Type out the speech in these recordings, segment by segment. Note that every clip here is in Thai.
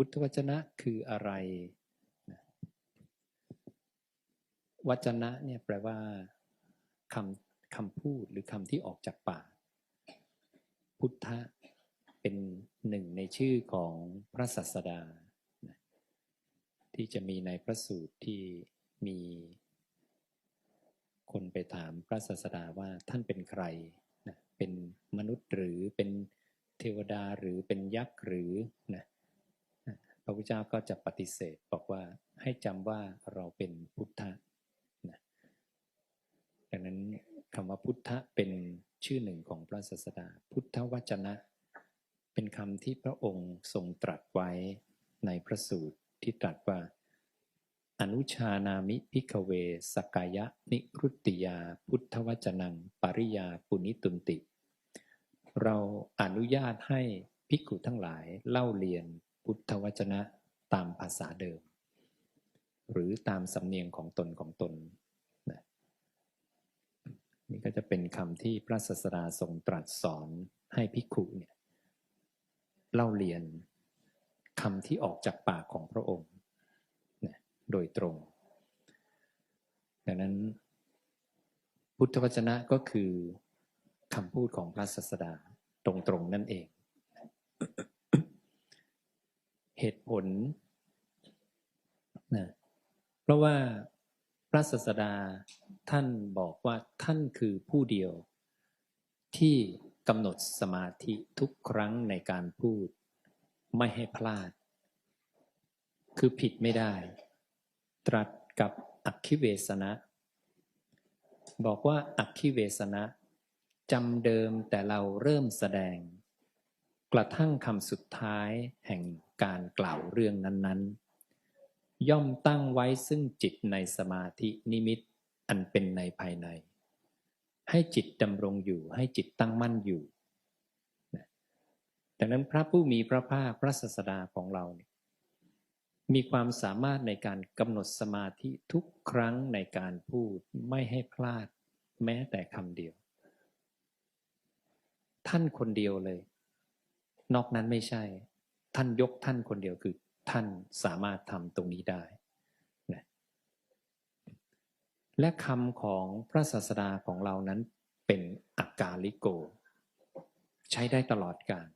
พุทธวจนะคืออะไร วจนะเนี่ยแปลว่าคำคำพูดหรือคำที่ออกจากปาก พุทธะเป็นหนึ่งในชื่อของพระศาสดา ที่จะมีในพระสูตรที่มีคนไปถามพระศาสดาว่าท่านเป็นใครนะเป็นมนุษย์หรือเป็นเทวดาหรือเป็นยักษ์หรือนะ ระพุทธเจ้าก็จะปฏิเสธบอกว่าให้จำว่าเราเป็นพุทธะนะดังนั้นคำว่าพุทธะเป็นชื่อหนึ่งของพระศาสดา พุทธวจนะ เป็นคำที่พระองค์ทรงตรัสไว้ในพระสูตรที่ตรัสว่า อนุชานามิพิกเวสกายะ นิรุตติยา พุทธวจนัง ปริยาปุณิตุนติ เราอนุญาตให้ภิกขุทั้งหลายเล่าเรียน พุทธวจนะตามภาษาเดิม หรือตามสำเนียงของตนของตนนะนี่ก็จะเป็นคำที่พระศาสดาทรงตรัสสอนให้ภิกขุเนี่ยเล่าเรียนคำที่ออกจากปากของพระองค์โดยตรง ดังนั้น พุทธวจนะก็คือคำพูดของพระศาสดาตรงๆนั่นเอง เหตุผลนะเพราะว่าพระศาสดาท่านบอกว่าท่านคือผู้เดียว ที่กำหนดสมาธิทุกครั้งในการพูด ไม่ให้พลาด คือผิดไม่ได้ ตรัสกับอักขิเวสนะ บอกว่าอักขิเวสนะจำเดิมแต่เราเริ่มแสดง กระทั่งคำสุดท้ายแห่ง การกล่าวเรื่องนั้นๆ ย่อมตั้งไว้ซึ่งจิตในสมาธินิมิตอันเป็นในภายใน ให้จิตดำรงอยู่ให้จิตตั้งมั่นอยู่ดังนั้นพระผู้มีพระภาคพระศาสดาของเราเนี่ยมีความสามารถในการกำหนดสมาธิทุกครั้งในการพูดไม่ให้พลาดแม้แต่คำเดียว ท่านคนเดียวเลย นอกนั้นไม่ใช่ ท่านยกท่านคนเดียวคือ ท่านสามารถทำตรงนี้ได้นะและคำของพระศาสดาของเรานั้นเป็นอากาลิโก ใช้ได้ตลอดกาล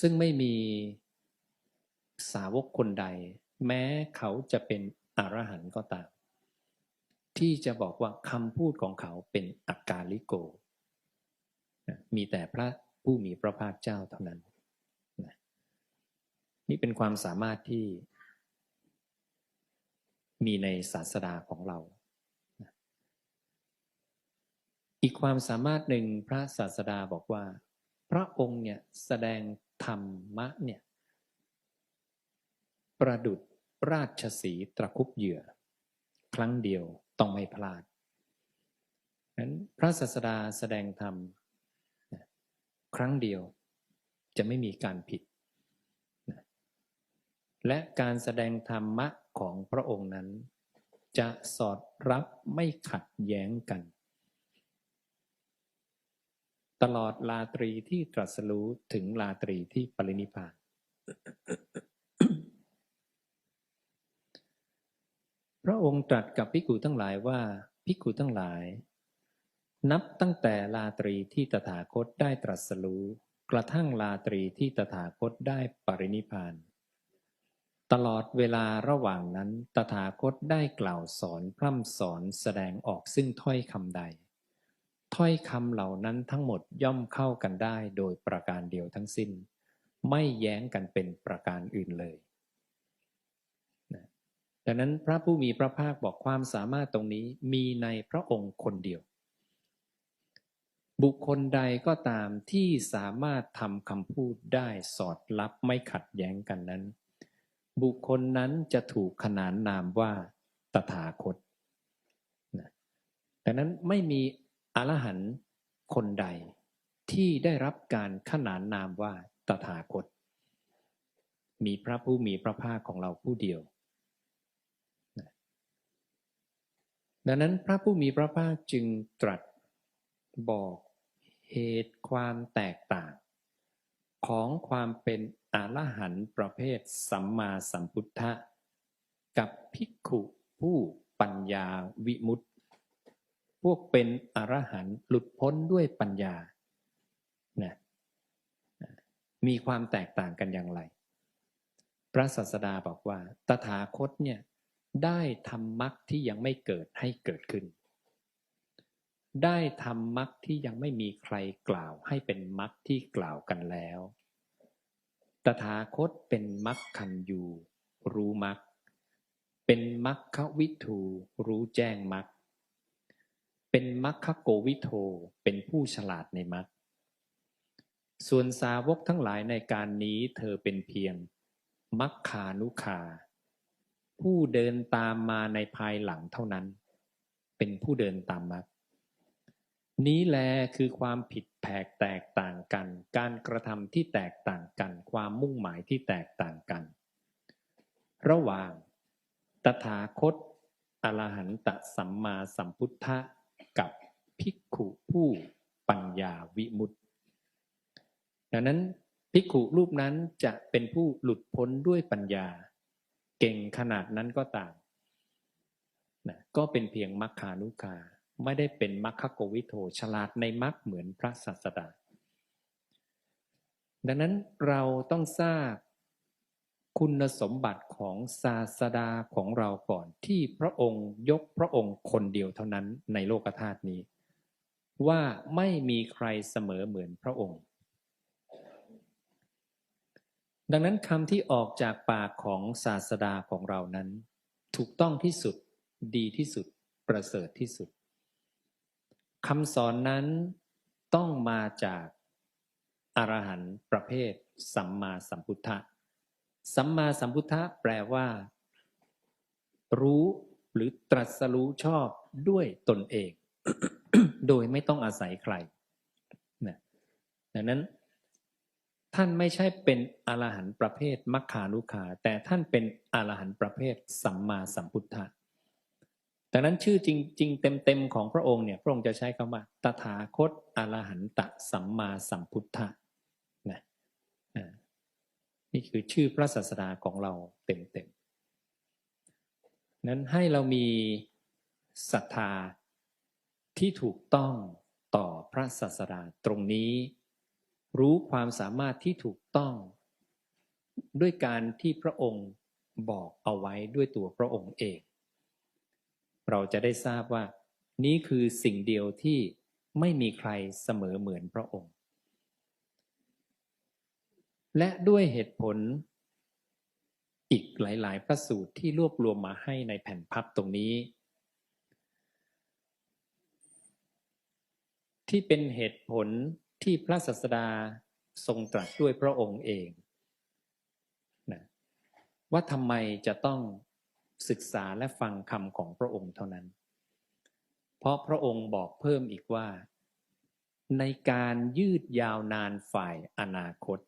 ซึ่งไม่มีสาวกคนใด แม้เขาจะเป็นอรหันต์ก็ตาม ที่จะบอกว่าคำพูดของเขาเป็นอากาลิโก มีแต่พระผู้มีพระภาคเจ้าเท่านั้น นี่เป็นความสามารถที่มีในศาสดาของเรา อีกความสามารถหนึ่งพระศาสดาบอกว่า พระองค์เนี่ยแสดงธรรมะเนี่ยประดุดราชสีตะคุบเหยื่อ ครั้งเดียวต้องไม่พลาดนั้นพระศาสดาแสดงธรรมครั้งเดียวจะไม่มีการผิด และการแสดงธรรมะของพระองค์นั้น จะสอดรับไม่ขัดแย้งกัน ตลอดลาตรีที่ตรัสรู้ถึงลาตรีที่ปรินิพานพระองค์ตรัสกับภิกขุทั้งหลายว่าภิกขุทั้งหลาย นับตั้งแต่ลาตรีที่ตถาคตได้ตรัสรู้กระทั่งลาตรีที่ตถาคตได้ปรินิพาน ตลอดเวลาระหว่างนั้น ตถาคตได้กล่าวสอนพร่ำสอนแสดงออกซึ่งถ้อยคำใด ถ้อยคำเหล่านั้นทั้งหมดย่อมเข้ากันได้โดยประการเดียวทั้งสิ้น ไม่แย้งกันเป็นประการอื่นเลยดังนั้นพระผู้มีพระภาคบอกความสามารถตรงนี้มีในพระองค์คนเดียว บุคคลใดก็ตามที่สามารถทำคำพูดได้สอดรับไม่ขัดแย้งกันนั้น บุคคลนั้นจะถูกขนานนามว่าตถาคตดังนั้นไม่มีอรหันต์คนใดที่ได้รับการขนานนามว่าตถาคต มีพระผู้มีพระภาคของเราผู้เดียว ดังนั้นพระผู้มีพระภาคจึงตรัสบอกเหตุความแตกต่าง ของความเป็นอรหันต์ประเภทสัมมาสัมพุทธะ กับภิกขุผู้ปัญญาวิมุตติ พวกเป็นอรหันต์หลุดพ้นด้วยปัญญานะมีความแตกต่างกันอย่างไร พระศาสดาบอกว่า ตถาคตเนี่ยได้ทำมรรคที่ยังไม่เกิดให้เกิดขึ้น ได้ทำมรรคที่ยังไม่มีใครกล่าวให้เป็นมรรคที่กล่าวกันแล้ว ตถาคตเป็นมรรคคันยูรู้มรรค เป็นมรรควิทูรู้แจ้งมรรค เป็นมรรคโกวิโทเป็นผู้ฉลาดในมรรค ส่วนสาวกทั้งหลายในการนี้เธอเป็นเพียงมัคคานุคา ผู้เดินตามมาในภายหลังเท่านั้น เป็นผู้เดินตามมัค นี้แลคือความผิดแผกแตกต่างกัน การกระทำที่แตกต่างกัน ความมุ่งหมายที่แตกต่างกัน ระหว่าง ตถาคตอรหันตสัมมาสัมพุทธะกับภิกขุผู้ปัญญาวิมุตติดังนั้นภิกขุรูปนั้นจะเป็นผู้หลุดพ้นด้วยปัญญา เก่งขนาดนั้นก็ตามนะก็เป็นเพียงมัคคานุกา ไม่ได้เป็นมัคคโกวิโทฉลาดในมัคเหมือนพระสัสดา ดังนั้นเราต้องทราบคุณสมบัติของศาสดาของเราก่อนที่พระองค์ยกพระองค์คนเดียวเท่านั้นในโลกธาตุนี้ ว่าไม่มีใครเสมอเหมือนพระองค์ ดังนั้นคำที่ออกจากปากของศาสดาของเรานั้น ถูกต้องที่สุดดีที่สุดประเสริฐที่สุด คำสอนนั้นต้องมาจากอรหันต์ประเภท สัมมาสัมพุทธะ สัมมาสัมพุทธะแปลว่า รู้หรือตรัสรู้ชอบด้วยตนเอง โดยไม่ต้องอาศัยใครนะดังนั้น ท่านไม่ใช่เป็นอรหันต์ประเภทมัคคานุขาแต่ท่านเป็นอรหันต์ประเภท สัมมาสัมพุทธะ ดังนั้นชื่อจริง ๆ เต็ม ๆ ของพระองค์เนี่ยพระองค์จะใช้คำว่า ตถาคตอรหันตสัมมาสัมพุทธะนะนี่คือชื่อพระศาสดาของเราเต็ม ๆ นั้นให้เรามีศรัทธาที่ถูกต้องต่อพระศาสดาตรงนี้ รู้ความสามารถที่ถูกต้อง ด้วยการที่พระองค์บอกเอาไว้ด้วยตัวพระองค์เอง เราจะได้ทราบว่า นี้คือสิ่งเดียวที่ไม่มีใครเสมอเหมือนพระองค์ และด้วยเหตุผลอีกหลาย ๆ พระสูตรที่รวบรวมมาให้ในแผ่นพับตรงนี้ ที่เป็นเหตุผลที่พระศาสดาทรงตรัสด้วยพระองค์เองนะว่าทำไมจะต้อง ศึกษาและฟังคำของพระองค์เท่านั้น เพราะพระองค์บอกเพิ่มอีกว่า ในการยืดยาวนานฝ่ายอนาคต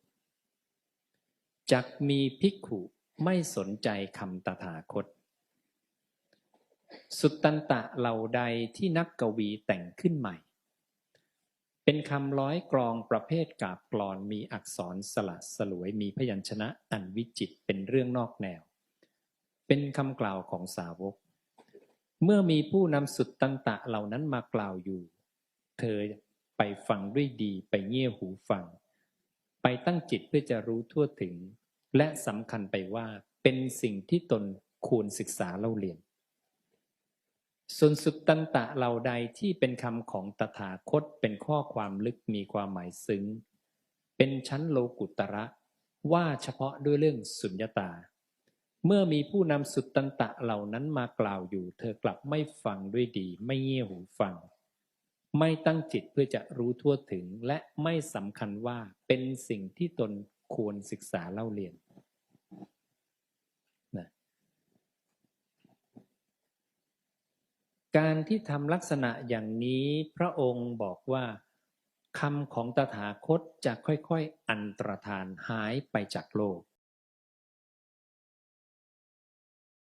จักมีภิกขุไม่สนใจคำตถาคต สุตตันตะเหล่าใดที่นักกวีแต่งขึ้นใหม่ เป็นคำร้อยกรองประเภทกาบกรอนมีอักษรสละสลวยมีพยัญชนะอันวิจิตเป็นเรื่องนอกแนว เป็นคำกล่าวของสาวก เมื่อมีผู้นำสุดตันตะเหล่านั้นมากล่าวอยู่ เธอไปฟังด้วยดีไปเงี่ยหูฟัง ไปตั้งจิตเพื่อจะรู้ทั่วถึง และสำคัญไปว่าเป็นสิ่งที่ตนควรศึกษาเล่าเรียน ส่วนสุตตันตะเหล่าใดที่เป็นคำของตถาคตเป็นข้อความลึกมีความหมายซึ้ง เป็นชั้นโลกุตระว่าเฉพาะด้วยเรื่องสุญญตา เมื่อมีผู้นำสุตตันตะเหล่านั้นมากล่าวอยู่ เธอกลับไม่ฟังด้วยดี ไม่เงี่ยหูฟัง ไม่ตั้งจิตเพื่อจะรู้ทั่วถึง และไม่สำคัญว่าเป็นสิ่งที่ตนควรศึกษาเล่าเรียนการที่ทำลักษณะอย่างนี้พระองค์บอกว่าคำของตถาคตจะค่อยๆ อันตรธานหายไปจากโลก